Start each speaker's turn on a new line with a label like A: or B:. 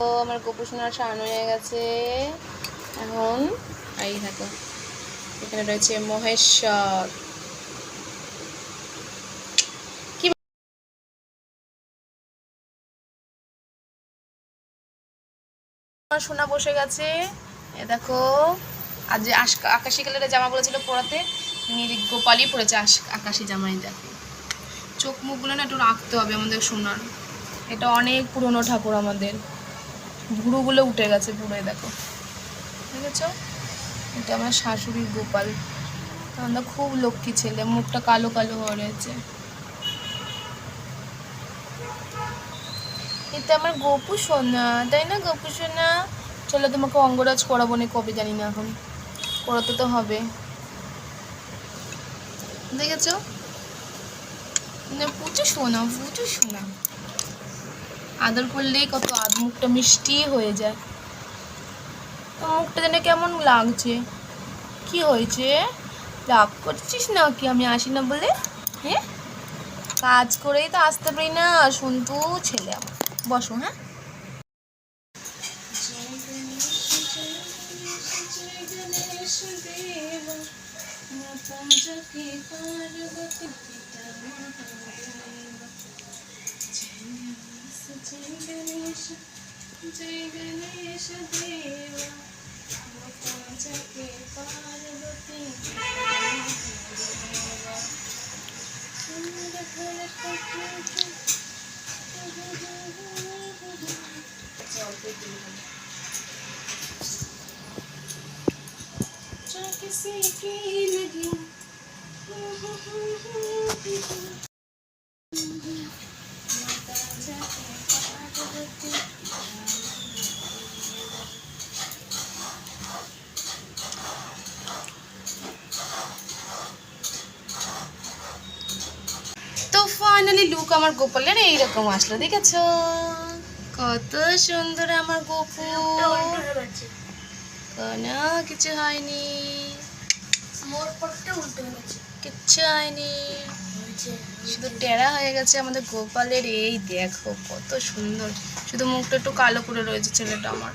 A: আমার গোপুসোনার সান হয়ে গেছে। এখন এই এখানে রয়েছে মহেশ্বর। সোনা বসে গেছে। এ দেখো, আজ যে আকাশি কালারের জামা বলেছিল পরাতে গোপালই পরেছে আকাশি জামাই দেখো। চোখ মুখগুলো না একটু রাখতে হবে আমাদের সোনার। এটা অনেক পুরনো ঠাকুর আমাদের। ভুরুগুলো উঠে গেছে পুরো এই দেখো। দেখেছ? এটা আমার শাশুড়ির গোপাল। আমরা খুব লক্ষ্মী ছেলে, মুখটা কালো কালো হয়ে রয়েছে। আমার গপু সোনা, তাই না গপু সোনা? চলো তোমাকে অঙ্গরাজ করাবো না, কবে জানি না এখন। করাতে তো হবে। দেখেছ? না প্রচুর সোনা প্রচুর সোনা। আদর করলেই কত মুখটা মিষ্টি হয়ে যায়। তো মুখটা যেন কেমন লাগছে। কি হয়েছে? রাগ করছিস না কি আমি আসি না বলে? হ্যাঁ? কাজ করেই তো আসতে পারি না শুনতু ছেলে আমার। বসো হ্যাঁ? जय गणेश देवा जगे पार्वती देवा सुंदर घर चौक से के लगी ফাইনালি লুক আমার গোপালের এইরকম আসলো দেখেছ? কত সুন্দর আমার গোপু। কোনো কিছু হয়নি। কিচ্ছু হয়নি। শুধু টেরা হয়ে গেছে আমাদের গোপালের এই দেখো কত সুন্দর। শুধু মুখটা একটু কালো করে রয়েছে ছেলেটা আমার।